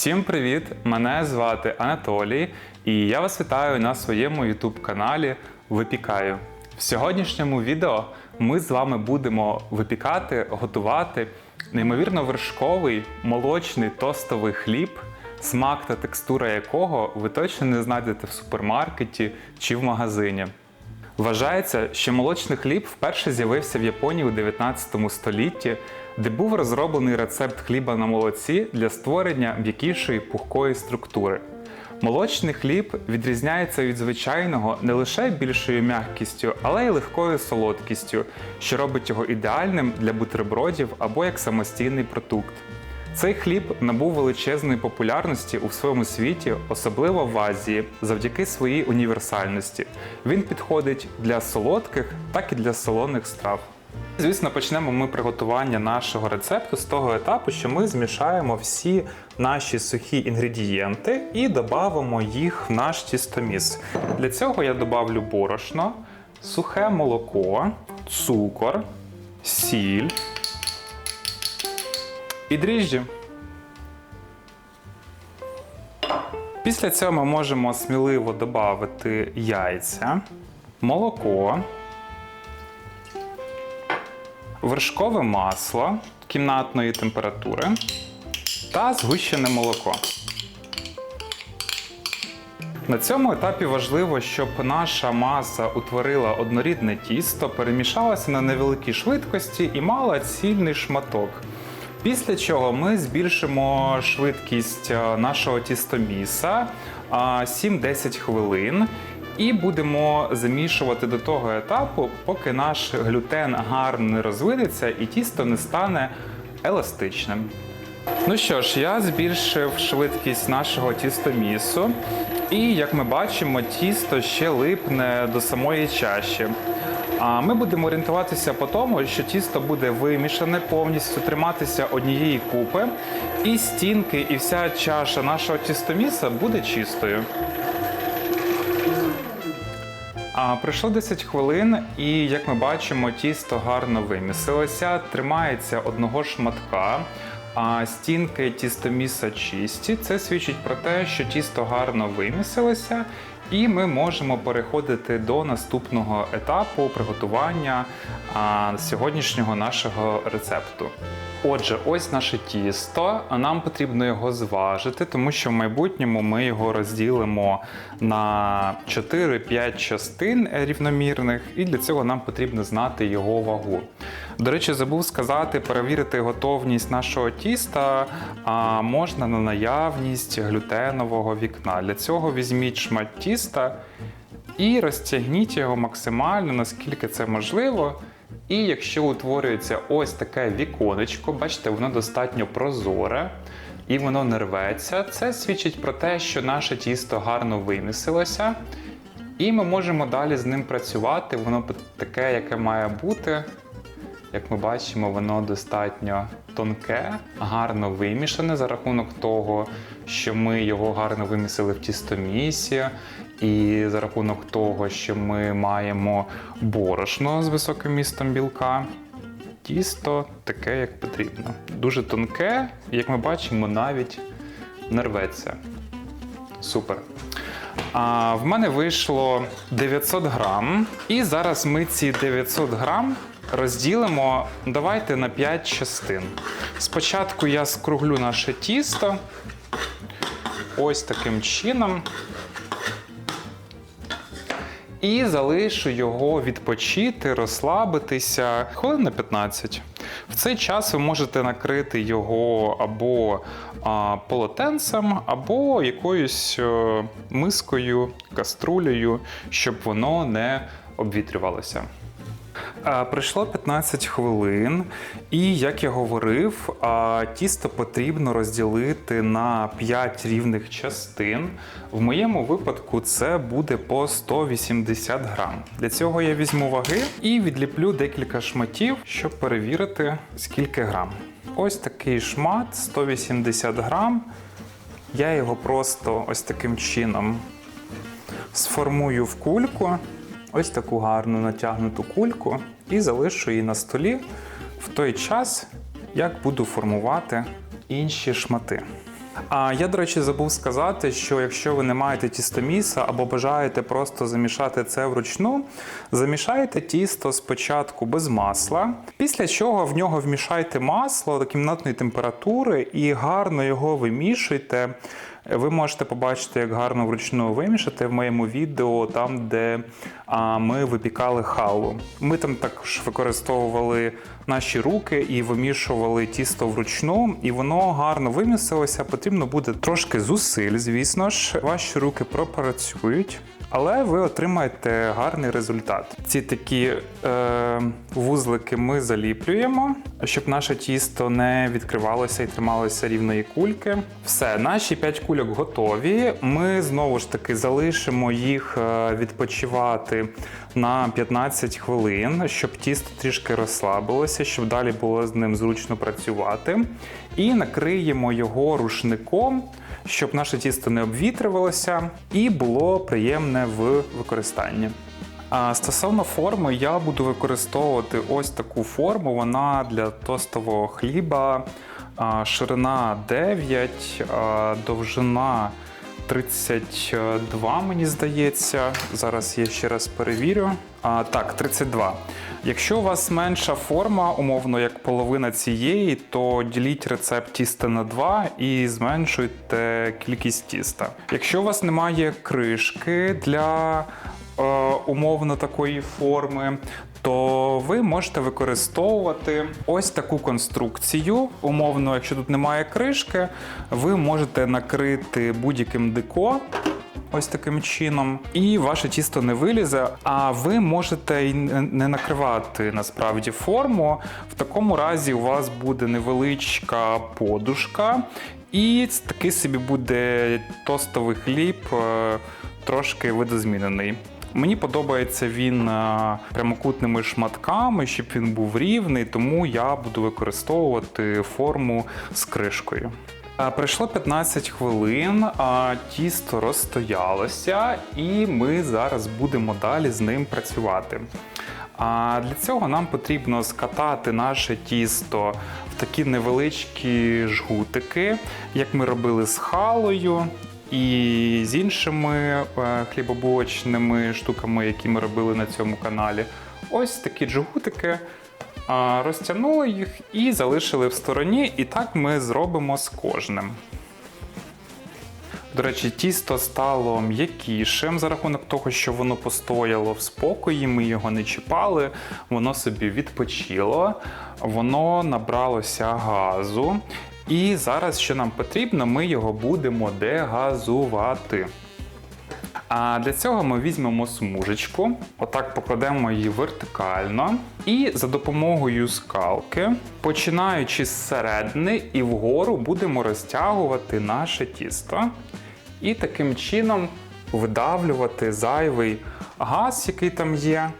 Всім привіт! Мене звати Анатолій, і я вас вітаю на своєму YouTube каналі Випікаю. В сьогоднішньому відео ми з вами будемо випікати, готувати неймовірно вершковий молочний тостовий хліб, смак та текстура якого ви точно не знайдете в супермаркеті чи в магазині. Вважається, що молочний хліб вперше з'явився в Японії у 19 столітті, де був розроблений рецепт хліба на молоці для створення м'якішої пухкої структури. Молочний хліб відрізняється від звичайного не лише більшою м'якістю, але й легкою солодкістю, що робить його ідеальним для бутербродів або як самостійний продукт. Цей хліб набув величезної популярності у своєму світі, особливо в Азії, завдяки своїй універсальності. Він підходить для солодких, так і для солоних страв. Звісно, почнемо ми приготування нашого рецепту з того етапу, що ми змішаємо всі наші сухі інгредієнти і додамо їх в наш тістоміс. Для цього я додавлю борошно, сухе молоко, цукор, сіль і дріжджі. Після цього ми можемо сміливо додати яйця, молоко, вершкове масло кімнатної температури та згущене молоко. На цьому етапі важливо, щоб наша маса утворила однорідне тісто, перемішалася на невеликій швидкості і мала цільний шматок. Після чого ми збільшимо швидкість е, нашого тістоміса 7-10 хвилин і будемо замішувати до того етапу, поки наш глютен гарно не розвидеться і тісто не стане еластичним. Ну що ж, я збільшив швидкість нашого тістомісу, і як ми бачимо, тісто ще липне до самої чаші. А ми будемо орієнтуватися по тому, що тісто буде вимішане повністю, триматися однієї купи, і стінки, і вся чаша нашого тістоміса буде чистою. А, пройшло 10 хвилин, і як ми бачимо, тісто гарно вимісилося, тримається одного шматка. А стінки тістоміса чисті. Це свідчить про те, що тісто гарно вимісилося, і ми можемо переходити до наступного етапу приготування а, сьогоднішнього нашого рецепту. Отже, ось наше тісто. а Нам потрібно його зважити, тому що в майбутньому ми його розділимо на 4-5 частин рівномірних, і для цього нам потрібно знати його вагу. До речі, забув сказати, перевірити готовність нашого тіста а, можна на наявність глютенового вікна. Для цього візьміть шмат тіста і розтягніть його максимально, наскільки це можливо. І якщо утворюється ось таке віконечко, бачите, воно достатньо прозоре і воно не рветься, це свідчить про те, що наше тісто гарно вимісилося. І ми можемо далі з ним працювати. Воно таке, яке має бути. Як ми бачимо, воно достатньо тонке, гарно вимішане за рахунок того, що ми його гарно вимісили в тістомісі, і за рахунок того, що ми маємо борошно з високим містом білка. Тісто таке, як потрібно. Дуже тонке, як ми бачимо, навіть не рветься. Супер. А, В мене вийшло 900 грам. І зараз ми ці 900 грам розділимо давайте на 5 частин. Спочатку я скруглю наше тісто ось таким чином. І залишу його відпочити, розслабитися хвилин на 15. В цей час ви можете накрити його або а, полотенцем, або якоюсь а, мискою, каструлею, щоб воно не обвітрювалося. Пройшло 15 хвилин, і як я говорив, тісто потрібно розділити на 5 рівних частин. В моєму випадку це буде по 180 грам. Для цього я візьму ваги і відліплю декілька шматів, щоб перевірити, скільки грам. Ось такий шмат 180 грам. Я його просто ось таким чином сформую в кульку ось таку гарну натягнуту кульку і залишу її на столі в той час, як буду формувати інші шмати. А я, до речі, забув сказати, що якщо ви не маєте тістоміса або бажаєте просто замішати це вручну, замішайте тісто спочатку без масла, після чого в нього вмішайте масло до кімнатної температури і гарно його вимішуйте. Ви можете побачити, як гарно вручну вимішати в моєму відео, там, де ми випікали халу. Ми там також використовували наші руки і вимішували тісто вручну, і воно гарно вимісилося. Потрібно буде трошки зусиль, звісно ж. Ваші руки пропрацюють. Але ви отримаєте гарний результат. Ці такі е, вузлики ми заліплюємо, щоб наше тісто не відкривалося і трималося рівної кульки. Все, наші 5 кульок готові. Ми знову ж таки залишимо їх е, відпочивати на 15 хвилин, щоб тісто трішки розслабилося, щоб далі було з ним зручно працювати. І накриємо його рушником, щоб наше тісто не обвітрювалося і було приємне в використанні. А стосовно форми, я буду використовувати ось таку форму. Вона для тостового хліба, ширина 9, а, довжина 32, мені здається. Зараз я ще раз перевірю. А, так, 32. Якщо у вас менша форма, умовно як половина цієї, то діліть рецепт тіста на 2 і зменшуйте кількість тіста. Якщо у вас немає кришки для е, умовно такої форми, то ви можете використовувати ось таку конструкцію. Умовно, якщо тут немає кришки, ви можете накрити будь-яким деко. Ось таким чином, і ваше тісто не вилізе. А ви можете й не накривати насправді форму. В такому разі у вас буде невеличка подушка, і такий собі буде тостовий хліб, е, трошки видозмінений. Мені подобається він е, прямокутними шматками, щоб він був рівний, тому я буду використовувати форму з кришкою. Е, Пройшло 15 хвилин, а тісто розстоялося, і ми зараз будемо далі з ним працювати. А для цього нам потрібно скатати наше тісто в такі невеличкі жгутики, як ми робили з халою і з іншими е, хлібобулочними штуками, які ми робили на цьому каналі. Ось такі джгутики. Розтягнули їх і залишили в стороні, і так ми зробимо з кожним. До речі, тісто стало м'якішим за рахунок того, що воно постояло в спокої, ми його не чіпали, воно собі відпочило, воно набралося газу. І зараз, що нам потрібно, ми його будемо дегазувати. А для цього ми візьмемо смужечку, отак покладемо її вертикально, і за допомогою скалки, починаючи з середини і вгору, будемо розтягувати наше тісто. І таким чином видавлювати зайвий газ, який там є.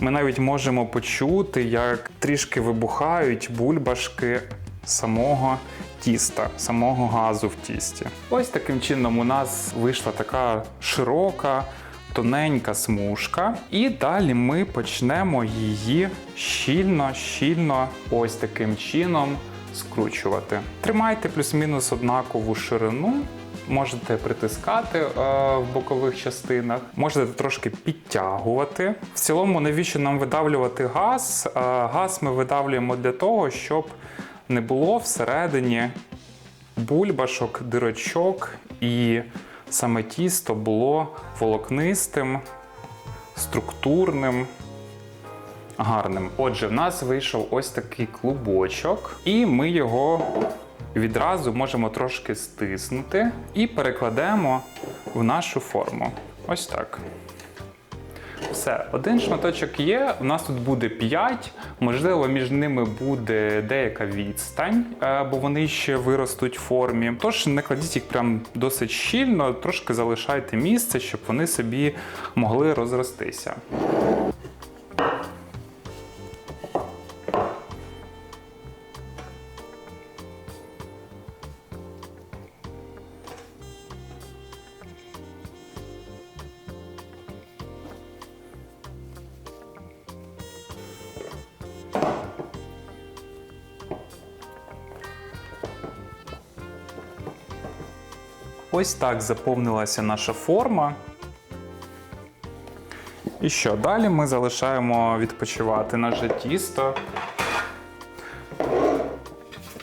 Ми навіть можемо почути, як трішки вибухають бульбашки самого тіста, самого газу в тісті. Ось таким чином у нас вийшла така широка, тоненька смужка. І далі ми почнемо її щільно, щільно, ось таким чином скручувати. Тримайте плюс-мінус однакову ширину. Можете притискати е, в бокових частинах, можете трошки підтягувати. В цілому, навіщо нам видавлювати газ? Е, газ ми видавлюємо для того, щоб не було всередині бульбашок, дирочок, і саме тісто було волокнистим, структурним. Гарним. Отже, в нас вийшов ось такий клубочок, і ми його відразу можемо трошки стиснути і перекладемо в нашу форму. Ось так. Все, один шматочок є. У нас тут буде 5. Можливо, між ними буде деяка відстань, е, бо вони ще виростуть в формі. Тож не кладіть їх прям досить щільно, трошки залишайте місце, щоб вони собі могли розростися. Ось так заповнилася наша форма. І що, далі ми залишаємо відпочивати наше тісто.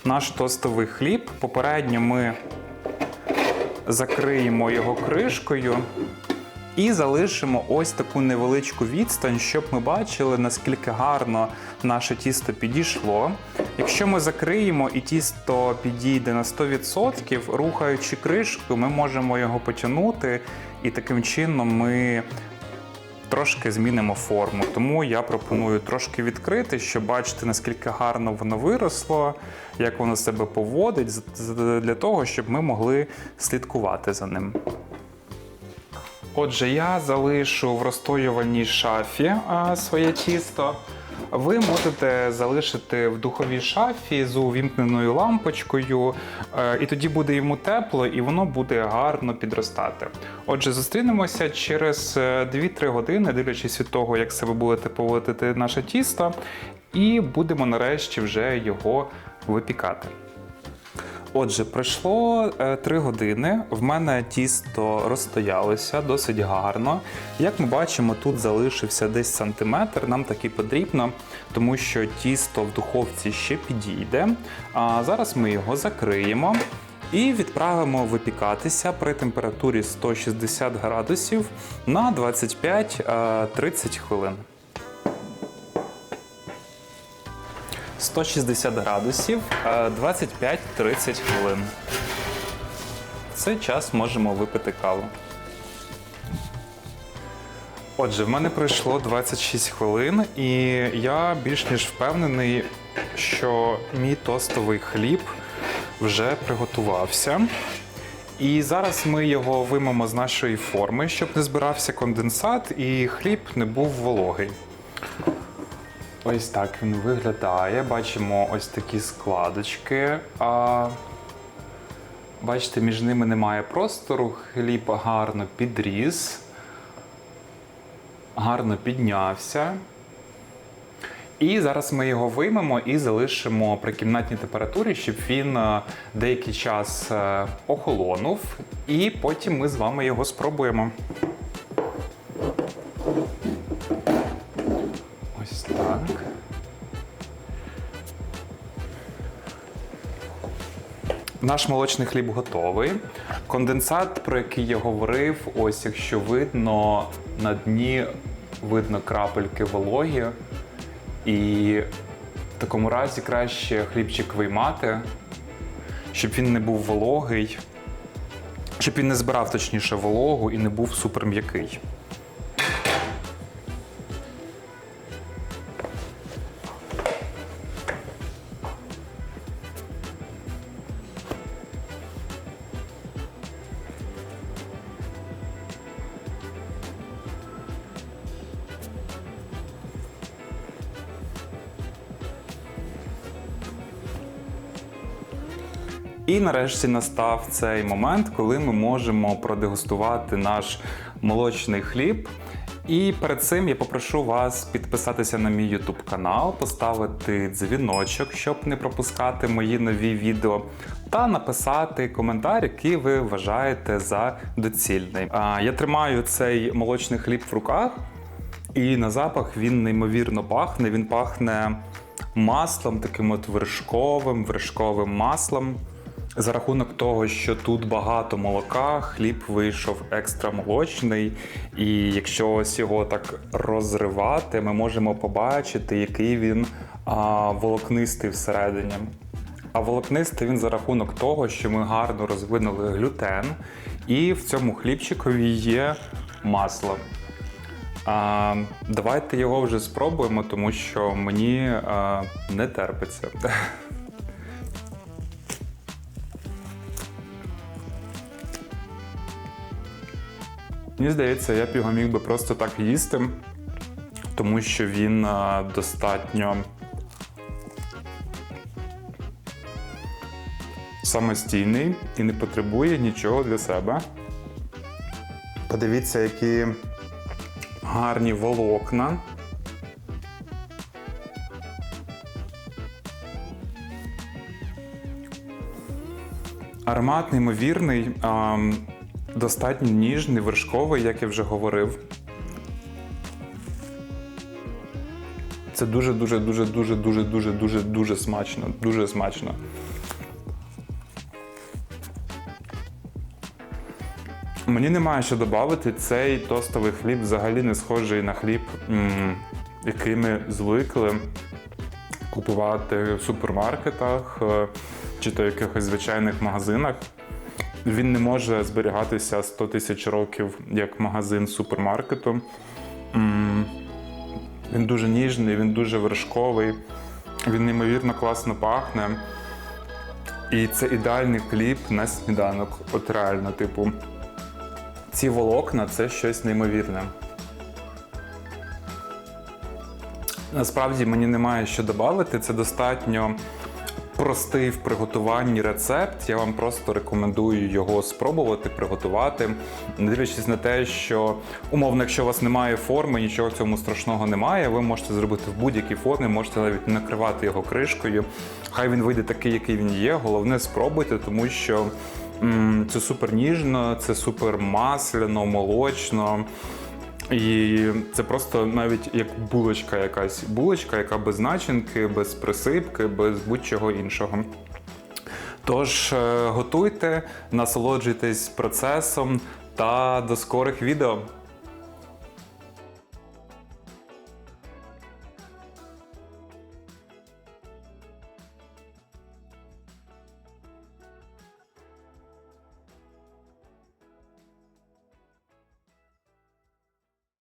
Наш тостовий хліб. Попередньо ми закриємо його кришкою і залишимо ось таку невеличку відстань, щоб ми бачили, наскільки гарно наше тісто підійшло. Якщо ми закриємо і тісто підійде на 100%, рухаючи кришку, ми можемо його потягнути, і таким чином ми трошки змінимо форму. Тому я пропоную трошки відкрити, щоб бачити, наскільки гарно воно виросло, як воно себе поводить, для того, щоб ми могли слідкувати за ним. Отже, я залишу в розстоюваній шафі своє тісто. Ви можете залишити в духовій шафі з увімкненою лампочкою, е, і тоді буде йому тепло, і воно буде гарно підростати. Отже, зустрінемося через е, 2-3 години, дивлячись від того, як себе будете поводити наше тісто, і будемо нарешті вже його випікати. Отже, пройшло е, години. В мене тісто розстоялося досить гарно. Як ми бачимо, тут залишився десь сантиметр. Нам таки потрібно, тому що тісто в духовці ще підійде. А зараз ми його закриємо. І відправимо випікатися при температурі 160 градусів на 25-30 хвилин. 160 градусів, е, 25-30 хвилин. Цей час можемо випити каву. Отже, в мене пройшло 26 хвилин, і я більш ніж впевнений, що мій тостовий хліб вже приготувався. І зараз ми його виймемо з нашої форми, щоб не збирався конденсат і хліб не був вологий. Ось так він виглядає. Бачимо ось такі складочки. А, бачите, між ними немає простору. Хліб гарно підріс, гарно піднявся. І зараз ми його виймемо і залишимо при кімнатній температурі, щоб він е, деякий час е, охолонув, і потім ми з вами його спробуємо. Так. Наш молочний хліб готовий. Конденсат, про який я говорив, ось якщо видно, на дні видно крапельки вологі. І в такому разі краще хлібчик виймати, щоб він не був вологий, щоб він не збирав точніше вологу і не був супер І нарешті настав цей момент, коли ми можемо продегустувати наш молочний хліб. І перед цим я попрошу вас підписатися на мій YouTube канал, поставити дзвіночок, щоб не пропускати мої нові відео, та написати коментар, який ви вважаєте за доцільний. Я тримаю цей молочний хліб в руках, і на запах він неймовірно пахне. Він пахне маслом, таким от вершковим, вершковим маслом. За рахунок того, що тут багато молока, хліб вийшов екстра молочний, і якщо ось його так розривати, ми можемо побачити, який він а, волокнистий всередині. А волокнистий він за рахунок того, що ми гарно розвинули глютен, і в цьому хлібчикові є масло. А, давайте його вже спробуємо, тому що мені а, не терпиться. Мені здається, я б його міг би просто так їсти, тому що він достатньо самостійний і не потребує нічого для себе. Подивіться, які гарні волокна. Аромат неймовірний, достатньо ніжний, вершковий, як я вже говорив. Це дуже, дуже, дуже, дуже, дуже, дуже, дуже, дуже смачно. Дуже смачно. Мені немає що додати. Цей тостовий хліб взагалі не схожий на хліб, який ми звикли купувати в супермаркетах е, чи то в якихось звичайних магазинах. Він не може зберігатися 100 тисяч років як магазин супермаркету. Він дуже ніжний, він дуже вершковий, він неймовірно класно пахне. І це ідеальний хліб на сніданок. От реально, типу, ці волокна це щось неймовірне. Насправді мені немає що додати. Це достатньо простий в приготуванні рецепт. Я вам просто рекомендую його спробувати, приготувати. Не дивлячись на те, що умовно, якщо у вас немає форми, нічого в цьому страшного немає. Ви можете зробити в будь-якій формі, можете навіть накривати його кришкою. Хай він вийде такий, який він є. Головне спробуйте, тому що м, це супер ніжно, це супер масляно, молочно. І це просто навіть як булочка якась. Булочка, яка без начинки, без присипки, без будь-чого іншого. Тож е, готуйте, насолоджуйтесь процесом та до скорих відео.